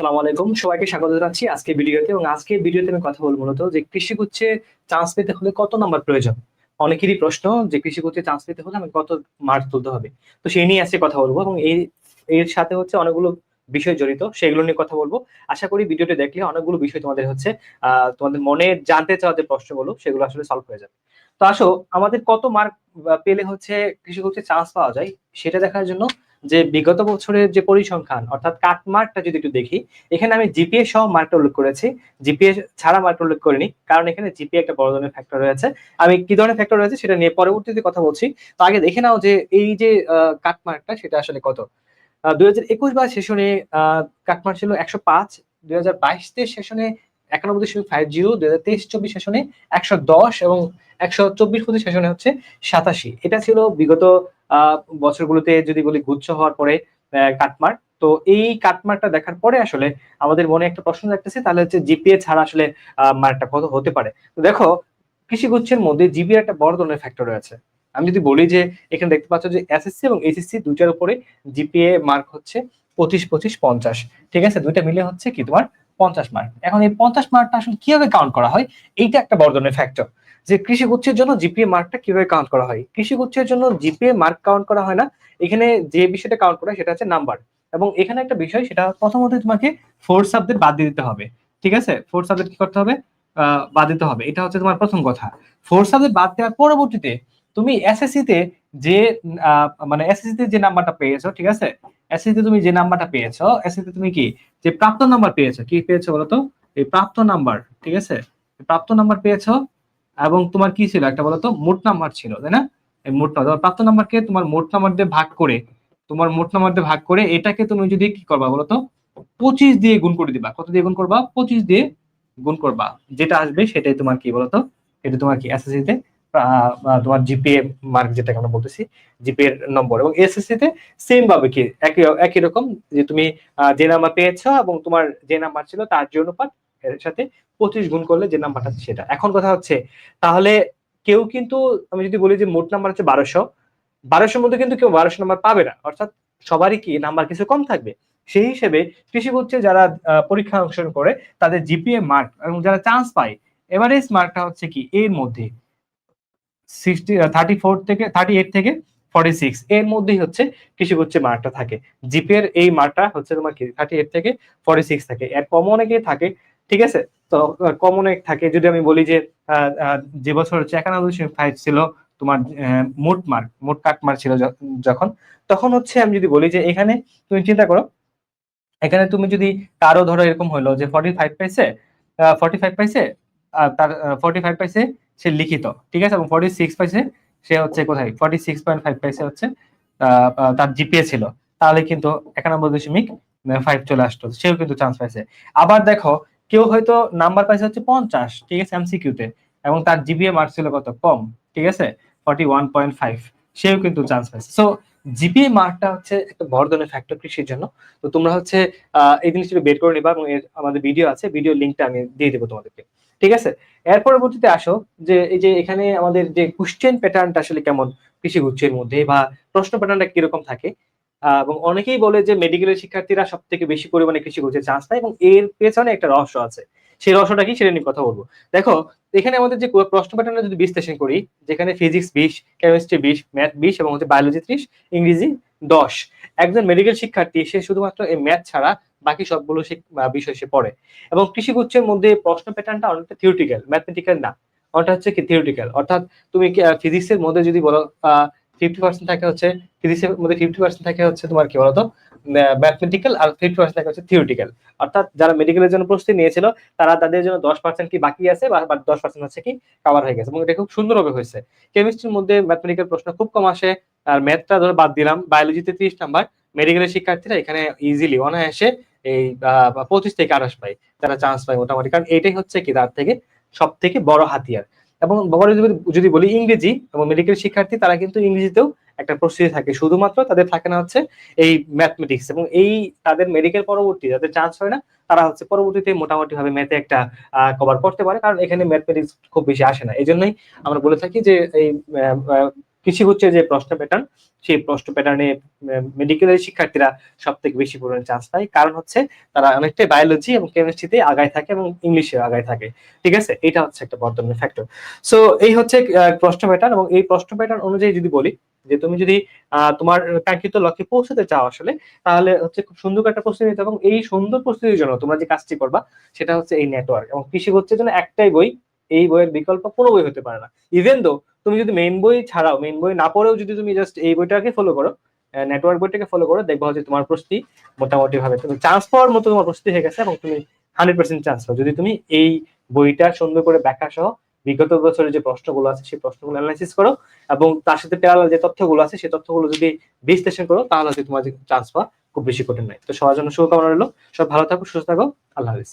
আসসালামু আলাইকুম। সবাইকে স্বাগত জানাচ্ছি আজকে ভিডিওতে এবং আজকে ভিডিওতে আমি কথা বলব মূলত যে কৃষিগুচ্ছে চান্স পেতে হলে কত নাম্বার প্রয়োজন? অনেকেরই প্রশ্ন যে কৃষিগুচ্ছে চান্স পেতে হলে আমি কত মার্ক তুলতে হবে? তো সেই নিয়ে আজকে কথা বলব এবং এই এর সাথে হচ্ছে অনেকগুলো বিষয় জড়িত, সেগুলো নিয়ে কথা বলব। আশা করি ভিডিওটি দেখলে অনেকগুলো বিষয় তোমাদের হচ্ছে তোমাদের মনে জানতে চাওয়া যে প্রশ্নগুলো, সেগুলো আসলে সলভ হয়ে যাবে। তো আসো, আমাদের কত মার্ক পেলে হচ্ছে কৃষিগুচ্ছে চান্স পাওয়া যায়? সেটা দেখার জন্য যে বিগত বছরের যে পরিসংখ্যান, অর্থাৎ কাট মার্কটা যদি একটু দেখি, এখানে আমি জিপিএ সহ মার্কটা উল্লেখ করেছি। জিপিএ ছাড়া মার্কটা উল্লেখ করিনি, কারণ এখানে জিপিএ একটা বড় ধরনের ফ্যাক্টর রয়েছে। আমি কি ধরনের ফ্যাক্টর রয়েছে সেটা নিয়ে পরবর্তীতে কথা বলছি। তো আগে দেখে নাও যে এই যে কাট মার্কটা সেটা আসলে কত। দুই হাজার একুশ বা সেশনে কাট মার্ক ছিল একশো পাঁচ, দুই হাজার বাইশ তেইশ সেশনে একানব্বই দশমিক ফাইভ জিরো, দুই হাজার তেইশ চব্বিশ সেশনে একশো দশ এবং একশো চব্বিশ পঁচিশ সেশনে হচ্ছে সাতাশি। এটা ছিল বিগত বছরগুলোতে যদি বলি গুচ্ছ হওয়ার পরে কাটমার্ক তো এই কাটমার্কটা দেখার পরে আসলে আমাদের মনে একটা প্রশ্ন রাখতেছে তাহলে হচ্ছে জিপিএ ছাড়া আসলে মার্কটা কত হতে পারে? তো দেখো, কৃষি গুচ্ছের মধ্যে জিপিএ একটা বড় ধরনের ফ্যাক্টর রয়েছে। আমি যদি বলি যে, এখানে দেখতে পাচ্ছ যে এসএসসি এবং এইচএসসি দুইটার উপরে জিপিএ মার্ক হচ্ছে পঁচিশ পঁচিশ, পঞ্চাশ। ঠিক আছে? দুইটা মিলে হচ্ছে কি তোমার পঞ্চাশ মার্ক। এখন এই পঞ্চাশ মার্কটা আসলে কীভাবে কাউন্ট করা হয়? এইটা একটা বড় ধরনের ফ্যাক্টর যে কৃষি গুচ্ছের জন্য জিপিএ মার্কটা কীভাবে কাউন্ট করা হয়? কৃষি গুচ্ছের জন্য জিপিএ মার্ক কাউন্ট করা হয় না। এখানে যে বিষয়টা কাউন্ট করা সেটা হচ্ছে নাম্বার এবং এখানে একটা বিষয়, সেটা প্রথমত তোমাকে ফোর সাবজেক্ট বাদ দিতে হবে। ঠিক আছে? ফোর সাবজেক্ট কি করতে হবে? বাদ দিতে হবে। এটা হচ্ছে তোমার প্রথম কথা। ফোর সাবজেক্ট বাদ দেওয়ার পরবর্তীতে তুমি এসএসসি তে যে মানে এসএসসি তে যে নাম্বারটা পেয়েছ, ঠিক আছে? এসএসসি তে তুমি যে নাম্বারটা পেয়েছ এসএসসি তে তুমি কি? যে প্রাপ্ত নাম্বার পেয়েছ। কি পেয়েছ বলো তো এই প্রাপ্ত নাম্বার ঠিক আছে? প্রাপ্ত নাম্বার পেয়েছ এবং তোমার কি ছিল একটা বলতো? মোট নাম্বার ছিল, তাই না? এই মোট নাম্বার প্রাপ্ত নাম্বারকে তোমার মোট নাম্বার দিয়ে ভাগ করে, তোমার মোট নাম্বার দিয়ে ভাগ করে এটাকে তুমি যদি কি করবা বলতো? পঁচিশ দিয়ে গুণ করে দিবা। কত দিয়ে গুণ করবা? পঁচিশ দিয়ে গুণ করবা। যেটা আসবে সেটাই তোমার কি বলতো? এটা তোমার কি? এসএসসি তে তোমার জিপিএ মার্ক যেটা আমরা বলতেছি জিপিএ এর নম্বর এবং এসএসসি তে সেম ভাবে কি, একই একই রকম যে তুমি যে নাম্বার পেয়েছ এবং তোমার যে নাম্বার ছিল তার যে অনুপাত এর সাথে পঁচিশ গুণ করলে যে নাম্বারটা সেটা। এখন কথা হচ্ছে, তাহলে কেউ কিন্তু, আমি যদি বলি যে মোট নাম্বার হচ্ছে বারোশো, বারোশোর মধ্যে কিন্তু কেউ বারোশো নাম্বার পাবে না। অর্থাৎ সবারই কি নাম্বার কিছু কম থাকবে? সেই হিসেবে কৃষি হচ্ছে যারা পরীক্ষা অংশগ্রহণ করে, তাদের জিপিএ মার্ক এবং যারা চান্স পায় এভারেজ মার্কটা হচ্ছে কি, এর মধ্যে সিক্সটি থার্টি ফোর থেকে থার্টি এইট থেকে ফর্টি সিক্স এর মধ্যেই হচ্ছে কৃষি হচ্ছে মার্কটা থাকে। জিপিএর এই মার্কটা হচ্ছে তোমার থার্টি এইট থেকে ফর্টি সিক্স থাকে। এর কম অনেকেই থাকে ঠিক আছে? তো কমন এক থাকে। যদি আমি বলি যে যে বছর হচ্ছে একানব্বই ফাইভ ছিল তোমার মোট মার্ক মোট কাট মার্ক ছিল যখন, তখন হচ্ছে আমি যদি বলি যে, এখানে তুমি চিন্তা করো, এখানে তুমি যদি কারও ধরো এরকম হলো যে ফর্টি ফাইভ পাইছে ফর্টি ফাইভ পাইছে তার ফর্টি ফাইভ পাইছে, সে লিখিত, ঠিক আছে? এবং ফর্টি সিক্স পাইছে, সে হচ্ছে কোথায়? ফর্টি সিক্স পয়েন্ট ফাইভ পাইছে হচ্ছে তার জিপিএ ছিল। তাহলে কিন্তু একানব্বই দশমিক ফাইভ চলে আসতো। সেও কিন্তু চান্স পাইছে। আবার দেখো কেউ হয়তো নাম্বার পাইছে হচ্ছে পঞ্চাশ, ঠিক আছে এমসিকিউতে এবং তার জিপিএ মার্ক ছিল কত? কম, ঠিক আছে? ফর্টি ওয়ান পয়েন্ট ফাইভ সেও কিন্তু চান্স পাইছে। সো জিপিএ মার্কটা হচ্ছে একটা বড় ধরনের ফ্যাক্টর কৃষির জন্য। তো তোমরা হচ্ছে এই জিনিসটা বের করে নিবা এবং এর আমাদের ভিডিও আছে ভিডিও লিঙ্কটা আমি দিয়ে দেবো তোমাদেরকে, ঠিক আছে? এর পরবর্তীতে আসো, যে এই যে এখানে আমাদের যে কোশ্চেন প্যাটার্নটা আসলে কেমন কৃষি গুচ্ছের মধ্যে বা প্রশ্ন প্যাটার্নটা কীরকম থাকে এবং অনেকেই বলে যে মেডিকেলের শিক্ষার্থীরা সব থেকে বেশি পরিমাণে কৃষি করছে চান্স পায় এবং এর পেছনে একটা রহস্য আছে। সেই রহস্যটা কি সেটা নিয়ে কথা বলব। দেখো, এখানে আমাদের যে প্রশ্ন প্যাটার্নটা যদি বিশ্লেষণ করি, যেখানে ফিজিক্স বিশ কেমিস্ট্রি বিশ ম্যাথ বিশ এবং হচ্ছে বায়োলজি ত্রিশ, ইংরেজি দশ, একজন মেডিকেল শিক্ষার্থী, সে শুধুমাত্র এই ম্যাথ ছাড়া বাকি সবগুলো বিষয় সে পড়ে। এবং কৃষি গুচ্ছের মধ্যে প্রশ্ন প্যাটার্নটা অনেকটা থিওরিটিক্যাল ম্যাথমেটিক্যাল না। অনেকটা হচ্ছে কি থিওরিটিক্যাল অর্থাৎ তুমি ফিজিক্সের মধ্যে যদি বলো ফিফটি পার্সেন্ট থাকে হচ্ছে ফিজিক্সের মধ্যে ফিফটি পার্সেন্ট থাকে হচ্ছে তোমার কি বলতো ম্যাথমেটিক্যাল আর ফিফটি পার্সেন্ট থাকে হচ্ছে থিওরিটিক্যাল অর্থাৎ যারা মেডিকেলের জন্য প্রস্তুতি নিয়েছিল, তারা তাদের জন্য দশ পার্সেন্ট কি বাকি আছে বা দশ পার্সেন্ট হচ্ছে কি কাভার হয়ে গেছে। এবং এটা খুব সুন্দরভাবে হয়েছে। কেমিস্ট্রির মধ্যে ম্যাথমেটিক্যাল প্রশ্ন খুব কম আসে। আর ম্যাথটা ধরো বাদ দিলাম বায়োলজিতে ত্রিশ নাম্বার মেডিকেলের শিক্ষার্থীরা এখানে ইজিলি অনায়াসে এই পঁচিশ থেকে আঠাশ পায় তারা চান্স পায় মোটামুটি। কারণ এটাই হচ্ছে কি তার থেকে সব থেকে বড় হাতিয়ার। এবং যদি বলি ইংরেজি এবং মেডিকেল শিক্ষার্থী, তারা কিন্তু ইংরেজিতেও একটা প্রস্তুতি থাকে। শুধুমাত্র তাদের থাকে না হচ্ছে এই ম্যাথমেটিক্স এবং এই তাদের মেডিকেল পরবর্তী যাদের চান্স হয় না, তারা হচ্ছে পরবর্তীতে মোটামুটি ভাবে ম্যাথে একটা কভার করতে পারে। কারণ এখানে ম্যাথমেটিক্স খুব বেশি আসে না। এই জন্যই আমরা বলে থাকি যে এই কৃষিগুচ্ছের যে প্রশ্ন প্যাটার্ন সেই প্রশ্ন প্যাটার্নে মেডিকেলের শিক্ষার্থীরা সব থেকে বেশি পরিমাণে চান্স পায়। কারণ হচ্ছে তারা অনেকটাই বায়োলজি এবং কেমিস্ট্রিতে আগায় থাকে এবং ইংলিশে আগায় থাকে। ঠিক আছে? এটা হচ্ছে একটা বর্তমানে ফ্যাক্টর সো এই হচ্ছে প্রশ্ন প্যাটার্ন এবং এই প্রশ্ন প্যাটার্ন অনুযায়ী যদি বলি, যে তুমি যদি তোমার কাঙ্ক্ষিত লক্ষ্যে পৌঁছাতে চাও আসলে, তাহলে হচ্ছে খুব সুন্দর একটা প্রস্তুতি নিতে এবং এই সুন্দর প্রস্তুতির জন্য তোমরা যে কাজটি করবা, সেটা হচ্ছে এই নেটওয়ার্ক এবং কৃষি হচ্ছে জন্য একটাই বই এই বইয়ের বিকল্প কোনো বই হতে পারে না। ইভেন দো তুমি যদি মেইন বই ছাড়াও মেইন বই না পড়েও যদি তুমি জাস্ট এই বইটাকে ফলো করো নেটওয়ার্ক বইটাকে ফলো করো, দেখবা হচ্ছে তোমার প্রস্তুতি মোটামুটি ভাবে তুমি চান্স পাওয়ার মতো তোমার প্রস্তুতি হয়ে গেছে এবং তুমি হান্ড্রেড পার্সেন্ট চান্স পাও। যদি তুমি এই বইটা সুন্দর করে ব্যাখ্যা সহ বিগত বছরের যে প্রশ্নগুলো আছে, সেই প্রশ্নগুলো অ্যানালাইসিস করো এবং তার সাথে প্যারালাল যে তথ্যগুলো আছে, সেই তথ্যগুলো যদি বিশ্লেষণ করো, তাহলে হচ্ছে তোমার চান্স পাওয়া খুব বেশি কঠিন নয়। তো সবার জন্য শুভকামনা রইল। সব ভালো থাকো, সুস্থ থাকো। আল্লাহ হাফিজ।